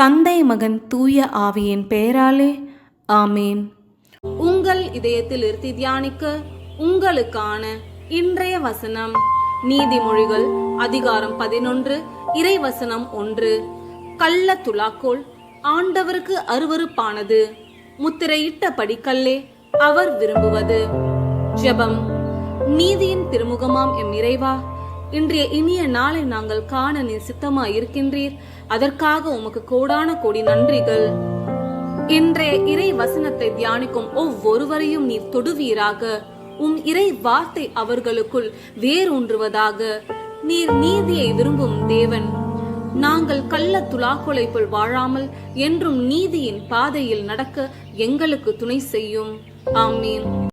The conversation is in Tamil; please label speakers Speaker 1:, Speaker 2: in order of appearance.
Speaker 1: தந்தை மகன் தூய ஆவியின் பெயராலே ஆமேன்.
Speaker 2: உங்கள் இதயத்தில் இருத்தி தியானிக்க உங்களுக்கான இன்றைய வசனம் நீதிமொழிகள் அதிகாரம் பதினொன்று இறைவசனம் ஒன்று. கள்ள துலாக்கோல் ஆண்டவருக்கு அருவருப்பானது. முத்திரையிட்ட படிக்கல்லே அவர் விரும்புவது. ஜெபம். நீதியின் திருமுகமாம் எம் இறைவா இன்றைய இனிய நாளை நாங்கள் காண நீர் சித்தமாய் இருக்கின்றீர் அதற்காக உமக்கு கோடான கோடி நன்றிகள். இன்றைய இறை வசனத்தை தியானிக்கும் ஒவ்வொருவரையும் நீர் தொடுவீராக. உம் இறை வார்த்தை அவர்களுக்குள் வேரூன்றுவதாக. நீர் நீதியை விரும்பும் தேவன். நாங்கள் கள்ள துலாக்கொலை வாழாமல் என்றும் நீதியின் பாதையில் நடக்க எங்களுக்கு துணை செய்யும். ஆமீன்.